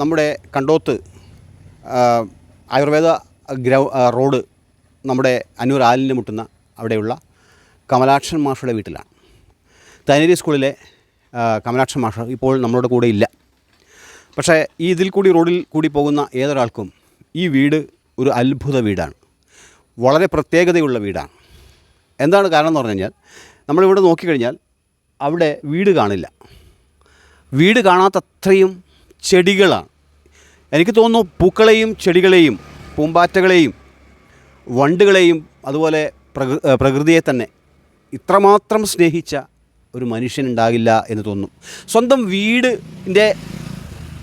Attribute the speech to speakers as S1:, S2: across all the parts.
S1: നമ്മുടെ കണ്ടോത്ത് ആയുർവേദ ഗ്രൗ റോഡ് നമ്മുടെ അന്നൂർ ആലിന് മുട്ടുന്ന അവിടെയുള്ള കമലാക്ഷൻ മാഷയുടെ വീട്ടിലാണ്. തനേരി സ്കൂളിലെ കമലാക്ഷൻ മാഷ് ഇപ്പോൾ നമ്മളോട് കൂടെ ഇല്ല. പക്ഷേ ഈ ഇതിൽ കൂടി റോഡിൽ കൂടി പോകുന്ന ഏതൊരാൾക്കും ഈ വീട് ഒരു അത്ഭുത വീടാണ്. വളരെ പ്രത്യേകതയുള്ള വീടാണ്. എന്താണ് കാരണം എന്ന് പറഞ്ഞു കഴിഞ്ഞാൽ നമ്മളിവിടെ നോക്കിക്കഴിഞ്ഞാൽ അവിടെ വീട് കാണില്ല. വീട് കാണാത്തത്രയും ചെടികളാണ്. എനിക്ക് തോന്നുന്നു പൂക്കളെയും ചെടികളെയും പൂമ്പാറ്റകളെയും വണ്ടുകളെയും അതുപോലെ പ്രകൃ പ്രകൃതിയെ തന്നെ ഇത്രമാത്രം സ്നേഹിച്ച ഒരു മനുഷ്യൻ മനുഷ്യനുണ്ടാകില്ല എന്ന് തോന്നും സ്വന്തം വീടിന്റെ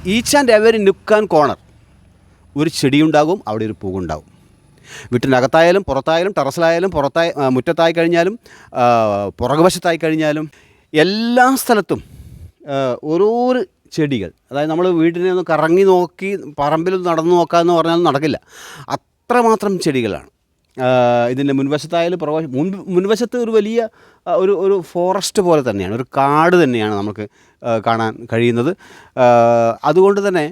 S1: each and every nook and corner ഒരു ചെടിയുണ്ടാകും അവിടെ ഒരു പൂവുണ്ടാകും. വീട്ടിനകത്തായാലും പുറത്തായാലും ടെറസിലായാലും പുറത്തായി മുറ്റത്തായി കഴിഞ്ഞാലും പുറകുവശത്തായി കഴിഞ്ഞാലും എല്ലാ സ്ഥലത്തും ആ, ഓരോരോ ചെടികൾ. അതായത് നമ്മൾ വീട്ടിനെ ഒന്ന് കറങ്ങി നോക്കി പറമ്പിൽ നടന്നു നോക്കാമെന്ന് പറഞ്ഞാൽ നടക്കില്ല. അത്രമാത്രം ചെടികളാണ്. ഇതിന്റെ മുൻവശത്തായാലും പുറവശ മുൻ മുൻവശത്ത് ഒരു വലിയ ഒരു ഒരു ഫോറസ്റ്റ് പോലെ തന്നെയാണ്. ഒരു കാട് തന്നെയാണ് നമുക്ക് കാണാൻ കഴിയുന്നത്. അതുകൊണ്ട് തന്നെ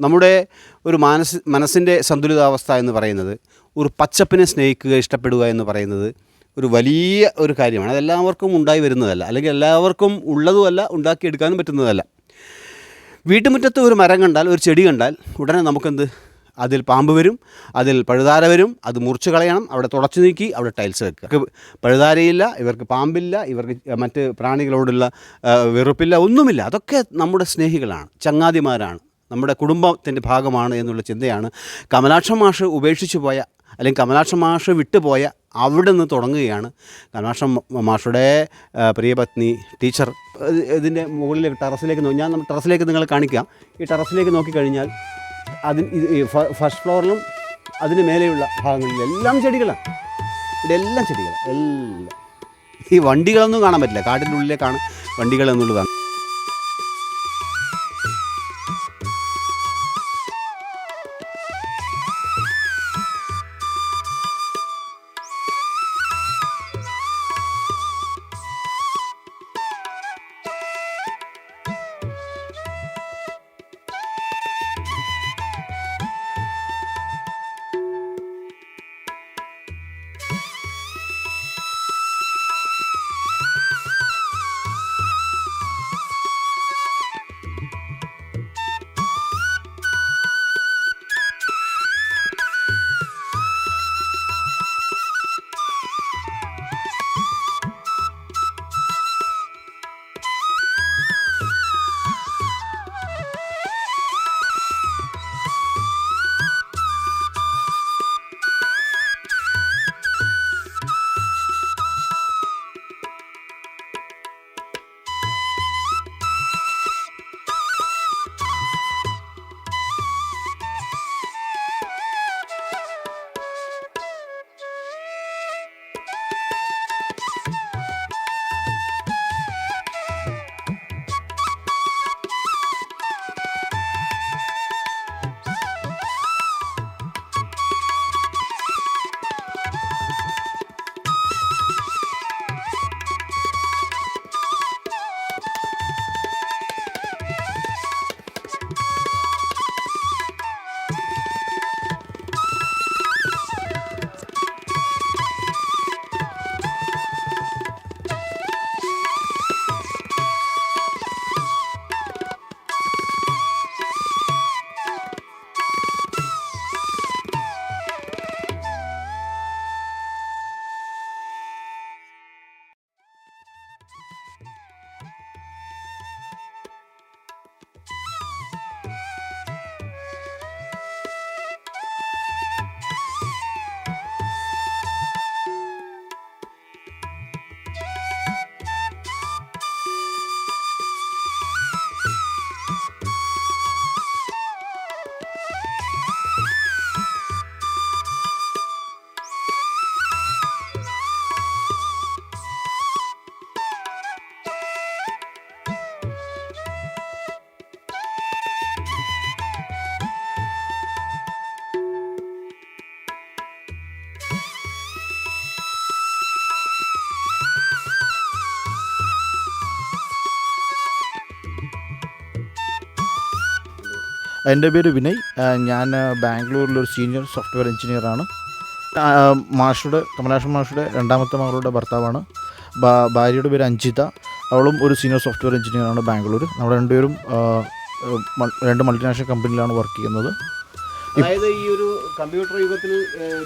S1: നമ്മുടെ ഒരു മാനസ മനസ്സിന്റെ സന്തുലിതാവസ്ഥ എന്ന് പറയുന്നത് ഒരു പച്ചപ്പിനെ സ്നേഹിക്കുക ഇഷ്ടപ്പെടുക എന്ന് പറയുന്നത് ഒരു വലിയ ഒരു കാര്യമാണ്. അതെല്ലാവർക്കും ഉണ്ടായി വരുന്നതല്ല. അല്ലെങ്കിൽ എല്ലാവർക്കും ഉള്ളതുമല്ല ഉണ്ടാക്കിയെടുക്കാനും പറ്റുന്നതല്ല. വീട്ടുമുറ്റത്ത് ഒരു മരം കണ്ടാൽ ഒരു ചെടി കണ്ടാൽ ഉടനെ നമുക്കെന്ത്? അതിൽ പാമ്പ് വരും അതിൽ പഴുതാര വരും അത് മുറിച്ച് കളയണം അവിടെ തുടച്ചു നീക്കി അവിടെ ടൈൽസ് വെക്കുക. പഴുതാരയില്ല ഇവർക്ക് പാമ്പില്ല ഇവർക്ക് മറ്റ് പ്രാണികളോടുള്ള വെറുപ്പില്ല ഒന്നുമില്ല. അതൊക്കെ നമ്മുടെ സ്നേഹികളാണ് ചങ്ങാതിമാരാണ് നമ്മുടെ കുടുംബത്തിന്റെ ഭാഗമാണ് എന്നുള്ള ചിന്തയാണ് കമലാക്ഷം മാഷ് ഉപേക്ഷിച്ചു പോയ അല്ലെങ്കിൽ കമലാക്ഷം മാഷ് വിട്ടുപോയ അവിടെ നിന്ന് തുടങ്ങുകയാണ് കമലാക്ഷം മാഷുടെ പ്രിയപത്നി ടീച്ചർ ഇത് ഇതിന്റെ മുകളിലേക്ക് ടെറസിലേക്ക് നോക്കി ഞാൻ ടെറസിലേക്ക് നിങ്ങൾ കാണിക്കാം. ഈ ടെറസിലേക്ക് നോക്കിക്കഴിഞ്ഞാൽ അതിന് ഫസ്റ്റ് ഫ്ലോറിലും അതിന് മേലെയുള്ള ഭാഗങ്ങളിലും എല്ലാം ചെടികളാണ്. ഇവിടെ എല്ലാം ചെടികളാണ്. എല്ലാം. ഈ വണ്ടികളൊന്നും കാണാൻ പറ്റില്ല. കാട്ടിന്റെ ഉള്ളിലേക്കാണ് വണ്ടികൾ എന്നുള്ളതാണ്.
S2: എന്റെ പേര് വിനയ്. ഞാൻ ബാംഗ്ലൂരിലൊരു സീനിയർ സോഫ്റ്റ്വെയർ എഞ്ചിനീയറാണ് മാഷുടെ കമലാഷൻ മാഷുടെ രണ്ടാമത്തെ മകളുടെ ഭർത്താവാണ്. ഭാര്യയുടെ പേര് അഞ്ജിത അവളും ഒരു സീനിയർ സോഫ്റ്റ്വെയർ എഞ്ചിനീയറാണ് ബാംഗ്ലൂർ നമ്മൾ രണ്ടുപേരും രണ്ട് മൾട്ടിനാഷണൽ കമ്പനിയിലാണ് വർക്ക് ചെയ്യുന്നത്.
S1: അതായത് ഈ ഒരു കമ്പ്യൂട്ടർ യുഗത്തിൽ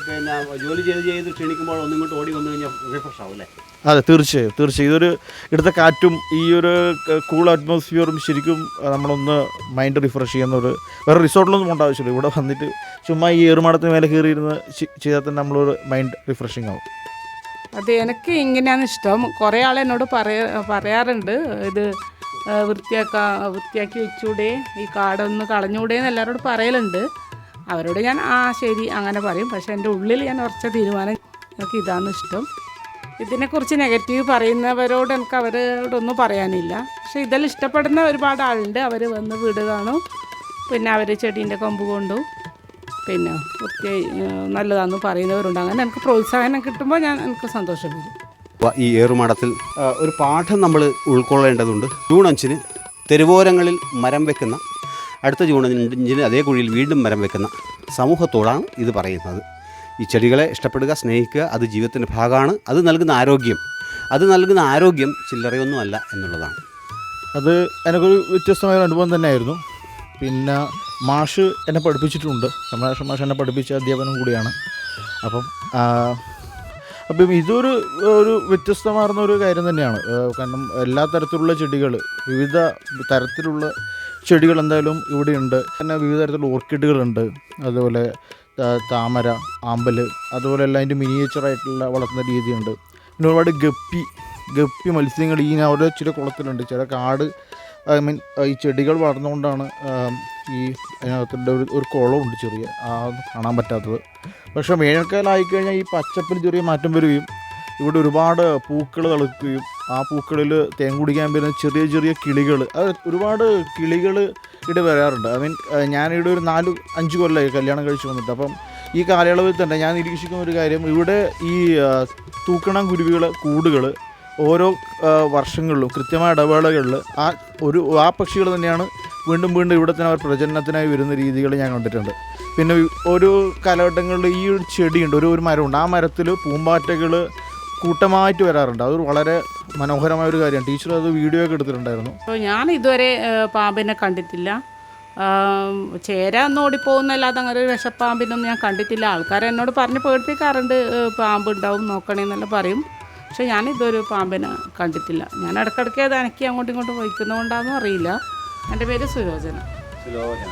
S1: പിന്നെ ജോലി ചെയ്ത് ചെയ്ത് ക്ഷണിക്കുമ്പോൾ ഒന്നും ഇങ്ങോട്ട് ഓടി വന്നു കഴിഞ്ഞാൽ റിഫ്രഷ് ആവും അല്ലേ?
S2: അതെ തീർച്ചയായും തീർച്ചയായും. ഇതൊരു ഇവിടുത്തെ കാറ്റും ഈ ഒരു കൂൾ അറ്റ്മോസ്ഫിയറും ശരിക്കും നമ്മളൊന്ന് മൈൻഡ് റിഫ്രഷ് ചെയ്യുന്ന ഒരു വേറെ റിസോർട്ടിലൊന്നും പോകേണ്ട ആവശ്യമില്ല. ഇവിടെ വന്നിട്ട് ചുമ്മാ ഈ ഏറുമാടത്തിന് മേലെ കയറിയിരുന്ന് ചെയ്താൽ തന്നെ നമ്മളൊരു മൈൻഡ് റിഫ്രഷിങ് ആവും.
S3: അത് എനിക്ക് ഇങ്ങനെയാണ് ഇഷ്ടം. കുറേ ആൾ എന്നോട് പറയ പറയാറുണ്ട്. ഇത് വൃത്തിയാക്കാ വൃത്തിയാക്കി വെച്ചൂടെ ഈ കാടൊന്ന് കളഞ്ഞൂടെ എന്ന് എല്ലാവരോടും പറയലുണ്ട്. അവരോട് ഞാൻ ആ ശരി അങ്ങനെ പറയും. പക്ഷേ എന്റെ ഉള്ളിൽ ഞാൻ ഉറച്ച തീരുമാനം എനിക്ക് ഇതാണ് ഇഷ്ടം. ഇതിനെക്കുറിച്ച് നെഗറ്റീവ് പറയുന്നവരോട് എനിക്ക് അവരോടൊന്നും പറയാനില്ല. പക്ഷേ ഇതെല്ലാം ഇഷ്ടപ്പെടുന്ന ഒരുപാട് ആളുണ്ട്. അവർ വന്ന് വീട് കാണും. പിന്നെ അവർ ചെടീന്റെ കൊമ്പ് കൊണ്ടു പിന്നെ ഒത്തിരി നല്ലതാണെന്ന് പറയുന്നവരുണ്ട്. അങ്ങനെ എനിക്ക് പ്രോത്സാഹനം കിട്ടുമ്പോൾ ഞാൻ എനിക്ക് സന്തോഷം വരും.
S1: ഈ ഏറുമാടത്തിൽ ഒരു പാഠം നമ്മൾ ഉൾക്കൊള്ളേണ്ടതുണ്ട്. ജൂൺ അഞ്ചിന് തെരുവോരങ്ങളിൽ മരം വെക്കുന്ന അടുത്ത ജൂൺ അഞ്ചിന് അതേ കുഴിയിൽ വീണ്ടും മരം വെക്കുന്ന സമൂഹത്തോടാണ് ഇത് പറയുന്നത്. ഈ ചെടികളെ ഇഷ്ടപ്പെടുക സ്നേഹിക്കുക അത് ജീവിതത്തിന്റെ ഭാഗമാണ്. അത് നൽകുന്ന ആരോഗ്യം. അത് നൽകുന്ന ആരോഗ്യം ചില്ലറയൊന്നുമല്ല എന്നുള്ളതാണ്.
S2: അത് എനിക്കൊരു വ്യത്യസ്തമായ അനുഭവം തന്നെയായിരുന്നു. പിന്നെ മാഷ് എന്നെ പഠിപ്പിച്ചിട്ടുണ്ട്. കമലാഷൻ മാഷ് എന്നെ പഠിപ്പിച്ച അധ്യാപനം കൂടിയാണ്. അപ്പം അപ്പം ഇതൊരു ഒരു വ്യത്യസ്തമാർന്ന ഒരു കാര്യം തന്നെയാണ്. കാരണം എല്ലാ തരത്തിലുള്ള ചെടികൾ വിവിധ തരത്തിലുള്ള ചെടികൾ എന്തായാലും ഇവിടെയുണ്ട്. പിന്നെ വിവിധ തരത്തിലുള്ള ഓർക്കിഡുകളുണ്ട്. അതുപോലെ താമര ആമ്പൽ അതുപോലെ എല്ലാം അതിന്റെ മിനിയേച്ചറായിട്ടുള്ള വളർത്തുന്ന രീതിയുണ്ട്. പിന്നെ ഒരുപാട് ഗപ്പി ഗപ്പി മത്സ്യങ്ങൾ ഈ ഓരോ ചില കുളത്തിലുണ്ട്. ചില കാട് ഐ മീൻ ഈ ചെടികൾ വളർന്നുകൊണ്ടാണ് ഈ അതിനകത്തിന്റെ ഒരു ഒരു കുളമുണ്ട് ചെറിയ. ആ കാണാൻ പറ്റാത്തത്. പക്ഷേ വേനൽക്കാലം ആയിക്കഴിഞ്ഞാൽ ഈ പച്ചപ്പിൽ ചെറിയ മാറ്റം വരികയും ഇവിടെ ഒരുപാട് പൂക്കൾ തളിക്കുകയും ആ പൂക്കളിൽ തേൻ കുടിക്കാൻ വരുന്ന ചെറിയ ചെറിയ കിളികൾ. അത് ഒരുപാട് കിളികൾ ഇവിടെ വരാറുണ്ട്. ഐ മീൻ ഞാനിവിടെ ഒരു നാല് അഞ്ച് കൊല്ലമായി കല്യാണം കഴിച്ചു വന്നിട്ട്. അപ്പം ഈ കാലയളവിൽ തന്നെ ഞാൻ നിരീക്ഷിക്കുന്ന ഒരു കാര്യം ഇവിടെ ഈ തൂക്കണം കുരുവികൾ കൂടുകൾ ഓരോ വർഷങ്ങളിലും കൃത്യമായ ഇടവേളകളിൽ ആ ഒരു ആ പക്ഷികൾ തന്നെയാണ് വീണ്ടും വീണ്ടും ഇവിടെ തന്നെ അവർ പ്രചരണത്തിനായി വരുന്ന രീതികൾ ഞാൻ കണ്ടിട്ടുണ്ട്. പിന്നെ ഒരു കാലഘട്ടങ്ങളിൽ ഈ ഒരു ചെടിയുണ്ട് ഒരു ഒരു മരമുണ്ട്. ആ മരത്തിൽ പൂമ്പാറ്റകൾ കൂട്ടമായിട്ട് വരാറുണ്ട്. അത് വളരെ മനോഹരമായ ഒരു കാര്യമാണ്. ടീച്ചർ അത് വീഡിയോ ഒക്കെ എടുത്തിട്ടുണ്ടായിരുന്നു.
S3: അപ്പോൾ ഞാൻ ഇതുവരെ പാമ്പിനെ കണ്ടിട്ടില്ല. ചേര ഒന്ന് ഓടിപ്പോകുന്നല്ലാതെ അങ്ങനെ ഒരു വിഷപ്പാമ്പിനൊന്നും ഞാൻ കണ്ടിട്ടില്ല. ആൾക്കാർ എന്നോട് പറഞ്ഞ് പേടിപ്പിക്കാറുണ്ട് പാമ്പ് ഉണ്ടാവും നോക്കണേന്നെല്ലാം പറയും. പക്ഷെ ഞാൻ ഇതൊരു പാമ്പിനെ കണ്ടിട്ടില്ല. ഞാൻ ഇടയ്ക്കിടയ്ക്ക് അത് അനക്കി അങ്ങോട്ടും ഇങ്ങോട്ടും വഹിക്കുന്നതുകൊണ്ടാണെന്നും അറിയില്ല. എന്റെ പേര് സുരോചന
S1: സുലോചന.